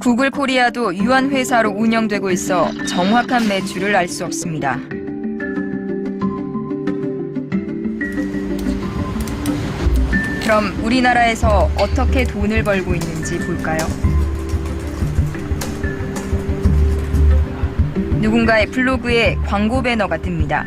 구글 코리아도 유한 회사로 운영되고 있어 정확한 매출을 알 수 없습니다. 그럼 우리나라에서 어떻게 돈을 벌고 있는지 볼까요? 누군가의 블로그에 광고 배너가 뜹니다.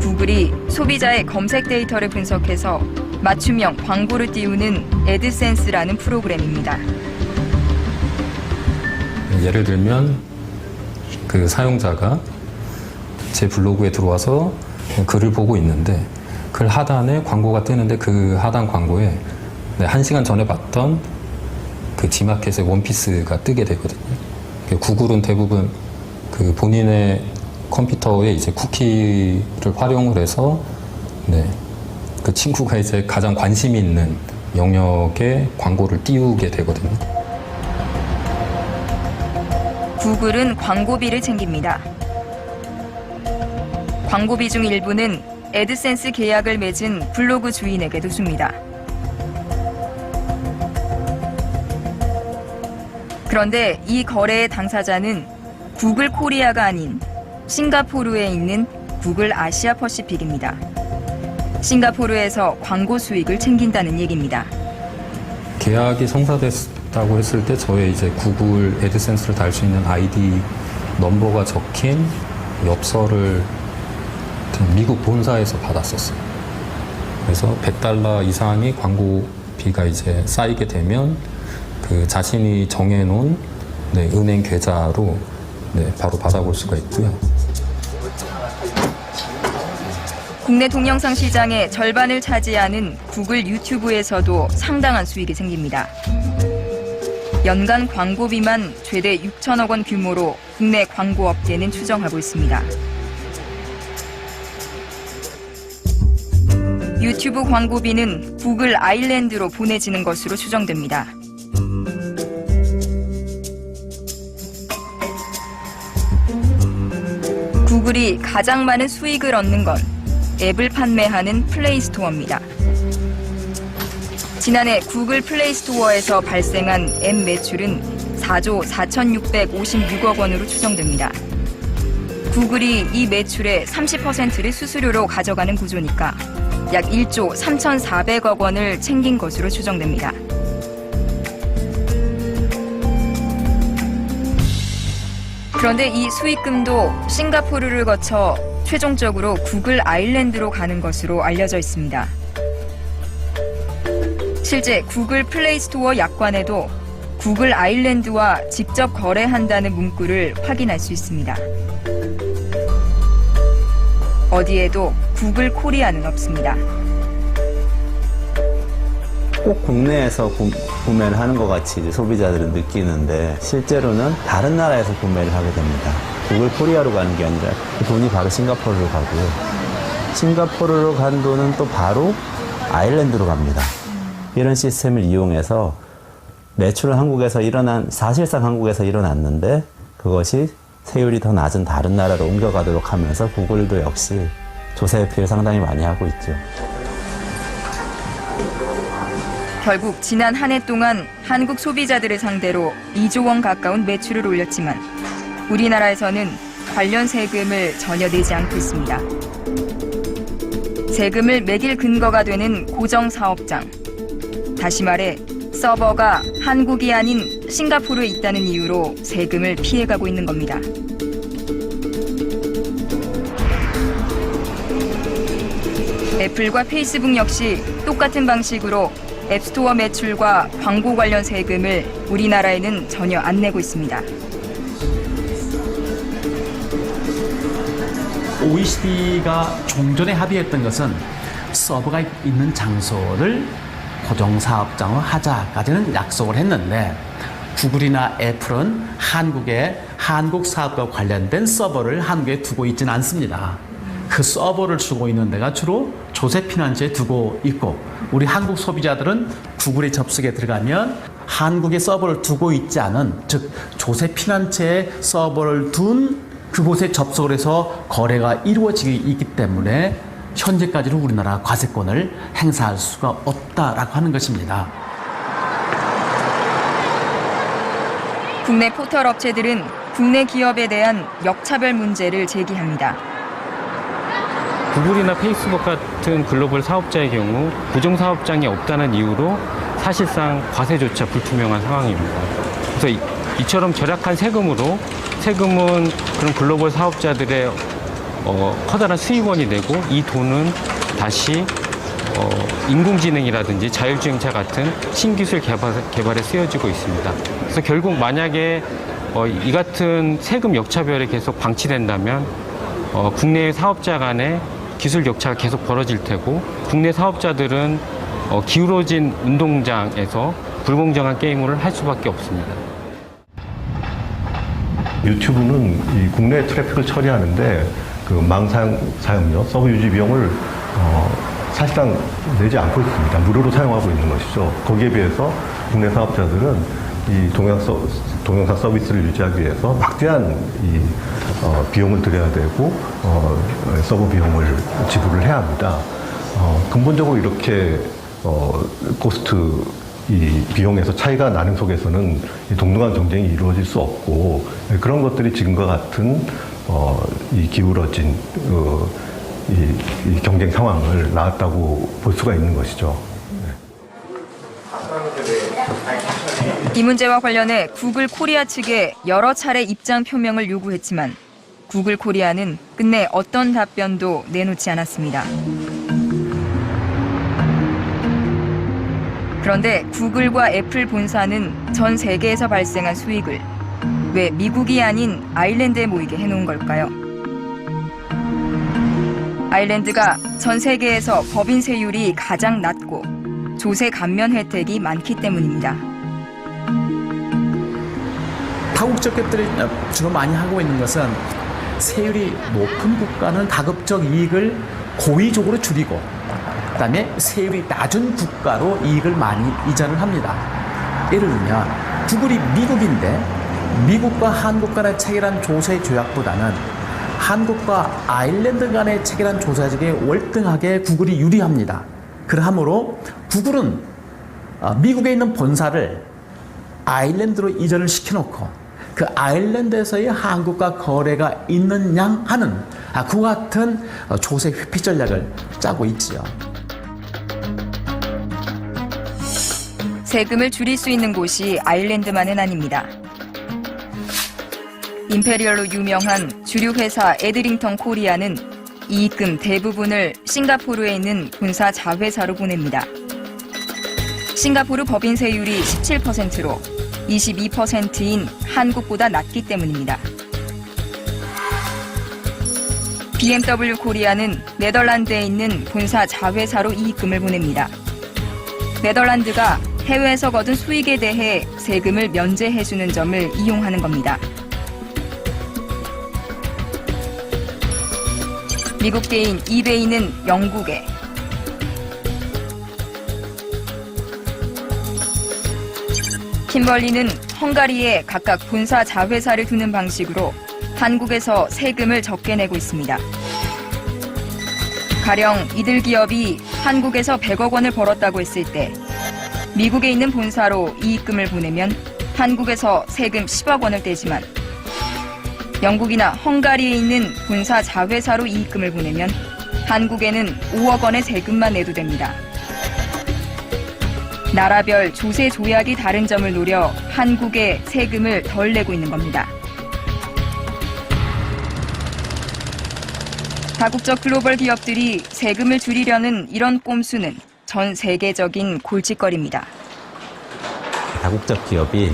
구글이 소비자의 검색 데이터를 분석해서 맞춤형 광고를 띄우는 애드센스라는 프로그램입니다. 예를 들면 그 사용자가 제 블로그에 들어와서 글을 보고 있는데 글 하단에 광고가 뜨는데 그 하단 광고에 네, 한 시간 전에 봤던 그 지마켓의 원피스가 뜨게 되거든요. 그 구글은 대부분 그 본인의 컴퓨터에 이제 쿠키를 활용을 해서 네, 그 친구가 이제 가장 관심이 있는 영역에 광고를 띄우게 되거든요. 구글은 광고비를 챙깁니다. 광고비 중 일부는 애드센스 계약을 맺은 블로그 주인에게도 줍니다. 그런데 이 거래의 당사자는 구글 코리아가 아닌 싱가포르에 있는 구글 아시아 퍼시픽입니다. 싱가포르에서 광고 수익을 챙긴다는 얘기입니다. 계약이 성사됐 다고 했을 때 저의 이제 구글 애드센스를 달 수 있는 아이디 넘버가 적힌 엽서를 그 미국 본사에서 받았었어요. 그래서 100달러 이상이 광고비가 이제 쌓이게 되면 그 자신이 정해놓은 네, 은행 계좌로 네, 바로 받아볼 수가 있고요. 국내 동영상 시장의 절반을 차지하는 구글 유튜브에서도 상당한 수익이 생깁니다. 연간 광고비만 최대 6천억 원 규모로 국내 광고업계는 추정하고 있습니다. 유튜브 광고비는 구글 아일랜드로 보내지는 것으로 추정됩니다. 구글이 가장 많은 수익을 얻는 건 앱을 판매하는 플레이스토어입니다. 지난해 구글 플레이 스토어에서 발생한 앱 매출은 4조 4,656억 원으로 추정됩니다. 구글이 이 매출의 30%를 수수료로 가져가는 구조니까 약 1조 3,400억 원을 챙긴 것으로 추정됩니다. 그런데 이 수익금도 싱가포르를 거쳐 최종적으로 구글 아일랜드로 가는 것으로 알려져 있습니다. 실제 구글 플레이 스토어 약관에도 구글 아일랜드와 직접 거래한다는 문구를 확인할 수 있습니다. 어디에도 구글 코리아는 없습니다. 꼭 국내에서 구, 구매를 하는 것 같이 소비자들은 느끼는데 실제로는 다른 나라에서 구매를 하게 됩니다. 구글 코리아로 가는 게 아니라 그 돈이 바로 싱가포르로 가고요. 싱가포르로 간 돈은 또 바로 아일랜드로 갑니다. 이런 시스템을 이용해서 매출은 한국에서 일어난 사실상 한국에서 일어났는데 그것이 세율이 더 낮은 다른 나라로 옮겨가도록 하면서 구글도 역시 조세 회피를 상당히 많이 하고 있죠. 결국 지난 한 해 동안 한국 소비자들을 상대로 2조 원 가까운 매출을 올렸지만 우리나라에서는 관련 세금을 전혀 내지 않고 있습니다. 세금을 매길 근거가 되는 고정 사업장. 다시 말해 서버가 한국이 아닌 싱가포르에 있다는 이유로 세금을 피해가고 있는 겁니다. 애플과 페이스북 역시 똑같은 방식으로 앱스토어 매출과 광고 관련 세금을 우리나라에는 전혀 안 내고 있습니다. OECD가 종전에 합의했던 것은 서버가 있는 장소를 고정 사업장으로 하자까지는 약속을 했는데 구글이나 애플은 한국에 한국 사업과 관련된 서버를 한국에 두고 있지는 않습니다. 그 서버를 쓰고 있는 데가 주로 조세피난처에 두고 있고 우리 한국 소비자들은 구글에 접속에 들어가면 한국에 서버를 두고 있지 않은 즉 조세피난처에 서버를 둔 그곳에 접속을 해서 거래가 이루어지고 있기 때문에 현재까지는 우리나라 과세권을 행사할 수가 없다라고 하는 것입니다. 국내 포털 업체들은 국내 기업에 대한 역차별 문제를 제기합니다. 구글이나 페이스북 같은 글로벌 사업자의 경우 고정 사업장이 없다는 이유로 사실상 과세조차 불투명한 상황입니다. 그래서 이, 이처럼 절약한 세금으로 세금은 그런 글로벌 사업자들의 어, 커다란 수익원이 되고 이 돈은 다시 어, 인공지능이라든지 자율주행차 같은 신기술 개발, 개발에 쓰여지고 있습니다. 그래서 결국 만약에 어, 이 같은 세금 역차별이 계속 방치된다면 어, 국내 사업자 간의 기술 격차가 계속 벌어질 테고 국내 사업자들은 어, 기울어진 운동장에서 불공정한 게임을 할 수밖에 없습니다. 유튜브는 이 국내 트래픽을 처리하는데 그 망 사용, 사용료, 서브 유지 비용을 어, 사실상 내지 않고 있습니다. 무료로 사용하고 있는 것이죠. 거기에 비해서 국내 사업자들은 이 동영 서, 동영상 서비스를 유지하기 위해서 막대한 이 어, 비용을 들여야 되고 어, 서브 비용을 지불을 해야 합니다. 어, 근본적으로 이렇게 어, 코스트 이 비용에서 차이가 나는 속에서는 이 동등한 경쟁이 이루어질 수 없고 그런 것들이 지금과 같은 어, 이 기울어진 어, 이, 이 경쟁 상황을 낳았다고 볼 수가 있는 것이죠. 이 문제와 관련해 구글 코리아 측에 여러 차례 입장 표명을 요구했지만 구글 코리아는 끝내 어떤 답변도 내놓지 않았습니다. 그런데 구글과 애플 본사는 전 세계에서 발생한 수익을 왜 미국이 아닌 아일랜드에 모이게 해놓은 걸까요? 아일랜드가 전 세계에서 법인 세율이 가장 낮고 조세 감면 혜택이 많기 때문입니다. 다국적 기업들이 주로 많이 하고 있는 것은 세율이 높은 국가는 가급적 이익을 고의적으로 줄이고 그다음에 세율이 낮은 국가로 이익을 많이 이전을 합니다. 예를 들면 구글이 미국인데 미국과 한국 간의 체결한 조세 조약보다는 한국과 아일랜드 간의 체결한 조세직에 월등하게 구글이 유리합니다. 그러므로 구글은 어, 미국에 있는 본사를 아일랜드로 이전을 시켜놓고 그 아일랜드에서의 한국과 거래가 있는 양 하는 아, 그와 같은 어, 조세 회피 전략을 짜고 있지요. 세금을 줄일 수 있는 곳이 아일랜드만은 아닙니다. 임페리얼로 유명한 주류 회사 에드링턴 코리아는 이익금 대부분을 싱가포르에 있는 본사 자회사로 보냅니다. 싱가포르 법인 세율이 17%로 22%인 한국보다 낮기 때문입니다. BMW 코리아는 네덜란드에 있는 본사 자회사로 이익금을 보냅니다. 네덜란드가 해외에서 거둔 수익에 대해 세금을 면제해주는 점을 이용하는 겁니다. 미국계인 이베이는 영국에, 킴벌리는 헝가리에 각각 본사 자회사를 두는 방식으로 한국에서 세금을 적게 내고 있습니다. 가령 이들 기업이 한국에서 100억 원을 벌었다고 했을 때 미국에 있는 본사로 이익금을 보내면 한국에서 세금 10억 원을 떼지만 영국이나 헝가리에 있는 본사 자회사로 이익금을 보내면 한국에는 5억 원의 세금만 내도 됩니다. 나라별 조세 조약이 다른 점을 노려 한국에 세금을 덜 내고 있는 겁니다. 다국적 글로벌 기업들이 세금을 줄이려는 이런 꼼수는 전 세계적인 골칫거리입니다. 다국적 기업이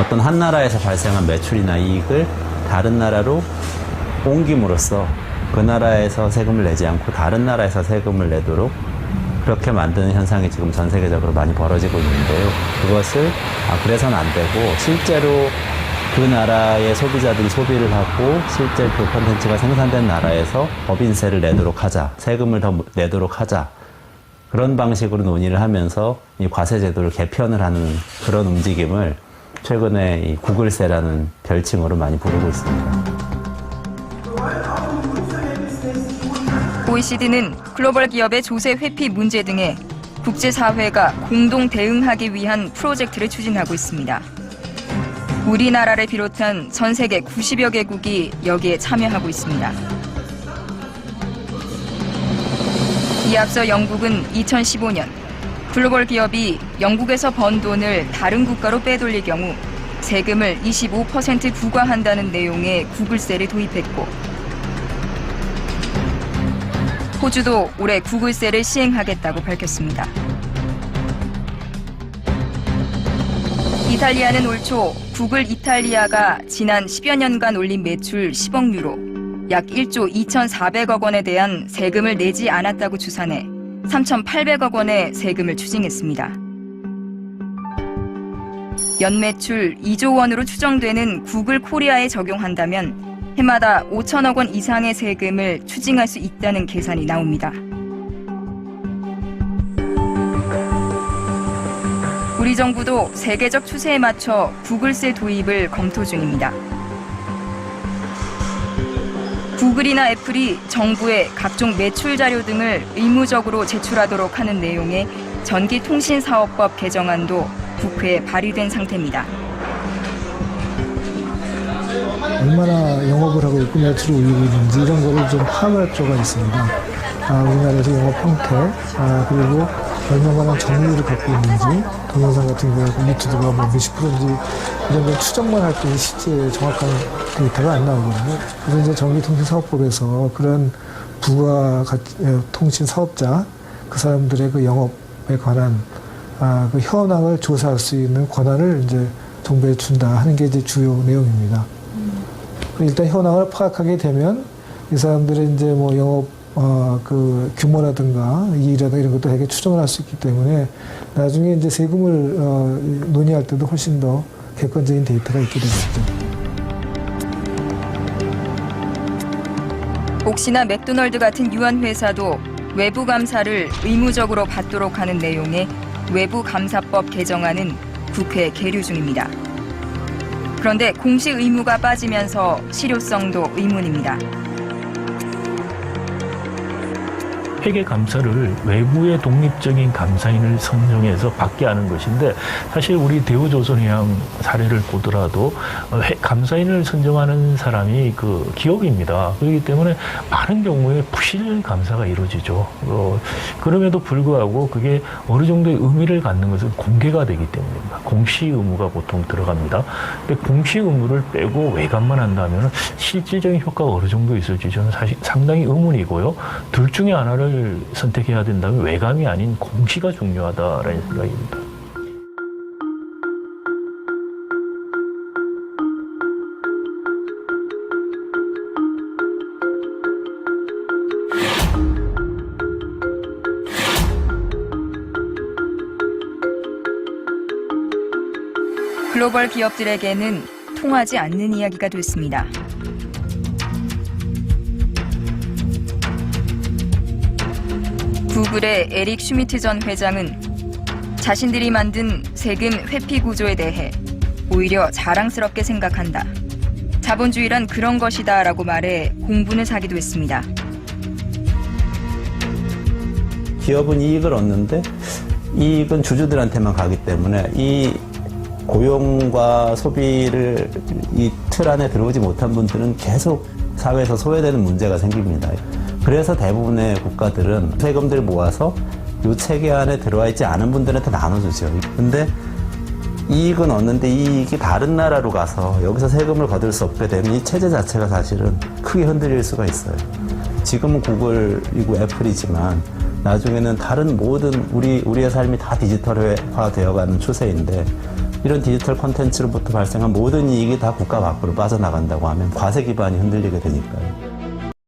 어떤 한 나라에서 발생한 매출이나 이익을 다른 나라로 옮김으로써 그 나라에서 세금을 내지 않고 다른 나라에서 세금을 내도록 그렇게 만드는 현상이 지금 전 세계적으로 많이 벌어지고 있는데요. 그것을 아 그래서는 안 되고 실제로 그 나라의 소비자들이 소비를 하고 실제 그 콘텐츠가 생산된 나라에서 법인세를 내도록 하자, 세금을 더 내도록 하자. 그런 방식으로 논의를 하면서 이 과세 제도를 개편을 하는 그런 움직임을 최근에 이 구글세라는 별칭으로 많이 부르고 있습니다. OECD는 글로벌 기업의 조세 회피 문제 등에 국제사회가 공동 대응하기 위한 프로젝트를 추진하고 있습니다. 우리나라를 비롯한 전 세계 90여 개국이 여기에 참여하고 있습니다. 이에 앞서 영국은 2015년 글로벌 기업이 영국에서 번 돈을 다른 국가로 빼돌릴 경우 세금을 25% 부과한다는 내용의 구글세를 도입했고 호주도 올해 구글세를 시행하겠다고 밝혔습니다. 이탈리아는 올 초 구글 이탈리아가 지난 10여 년간 올린 매출 10억 유로, 약 1조 2,400억 원에 대한 세금을 내지 않았다고 추산해 3,800억 원의 세금을 추징했습니다. 연매출 2조 원으로 추정되는 구글 코리아에 적용한다면 해마다 5천억 원 이상의 세금을 추징할 수 있다는 계산이 나옵니다. 우리 정부도 세계적 추세에 맞춰 구글세 도입을 검토 중입니다. 구글이나 애플이 정부에 각종 매출 자료 등을 의무적으로 제출하도록 하는 내용의 전기통신사업법 개정안도 국회에 발의된 상태입니다. 얼마나 영업을 하고 있고 매출을 올리고 있는지 이런 거를 좀 파악할 필요가 있습니다. 아, 우리나라에서 영업 형태, 아, 그리고 얼마나 정리를 갖고 있는지, 동영상 같은 경우에 유튜브가 뭐 몇십 프로인지 이런 걸 추정만 할 때 실제 정확한 데이터가 안 나오거든요. 그래서 이제 전기통신사업법에서 그런 부가 가- 에, 통신 사업자, 그 사람들의 그 영업에 관한 아, 그 현황을 조사할 수 있는 권한을 이제 정부에 준다 하는 게 이제 주요 내용입니다. 일단 현황을 파악하게 되면 이 사람들의 이제 뭐 영업 어, 그 규모라든가 이익이라든가 이런 것도 되게 추정을 할 수 있기 때문에 나중에 이제 세금을 어, 논의할 때도 훨씬 더 객관적인 데이터가 있게 되겠죠. 혹시나 맥도널드 같은 유한 회사도 외부 감사를 의무적으로 받도록 하는 내용의 외부 감사법 개정안은 국회 계류 중입니다. 그런데 공시 의무가 빠지면서 실효성도 의문입니다. 회계 감사를 외부의 독립적인 감사인을 선정해서 받게 하는 것인데 사실 우리 대우조선해양 사례를 보더라도 어, 회- 감사인을 선정하는 사람이 그 기업입니다. 그렇기 때문에 많은 경우에 부실 감사가 이루어지죠. 어, 그럼에도 불구하고 그게 어느 정도의 의미를 갖는 것은 공개가 되기 때문입니다. 공시 의무가 보통 들어갑니다. 근데 공시 의무를 빼고 외감만 한다면 실질적인 효과가 어느 정도 있을지 저는 사실 상당히 의문이고요. 둘 중에 하나를 선택해야 된다면 외감이 아닌 공시가 중요하다라는 생각입니다. 글로벌 기업들에게는 통하지 않는 이야기가 됐습니다. 구글의 에릭 슈미트 전 회장은 자신들이 만든 세금 회피 구조에 대해 오히려 자랑스럽게 생각한다. 자본주의란 그런 것이다 라고 말해 공분을 사기도 했습니다. 기업은 이익을 얻는데 이익은 주주들한테만 가기 때문에 이 고용과 소비를 이 틀 안에 들어오지 못한 분들은 계속 사회에서 소외되는 문제가 생깁니다. 그래서 대부분의 국가들은 세금들 모아서 이 체계 안에 들어와 있지 않은 분들한테 나눠주죠. 근데 이익은 얻는데 이 이익이 다른 나라로 가서 여기서 세금을 거둘 수 없게 되면 이 체제 자체가 사실은 크게 흔들릴 수가 있어요. 지금은 구글이고 애플이지만 나중에는 다른 모든 우리 우리의 삶이 다 디지털화 되어가는 추세인데 이런 디지털 콘텐츠로부터 발생한 모든 이익이 다 국가 밖으로 빠져나간다고 하면 과세 기반이 흔들리게 되니까요.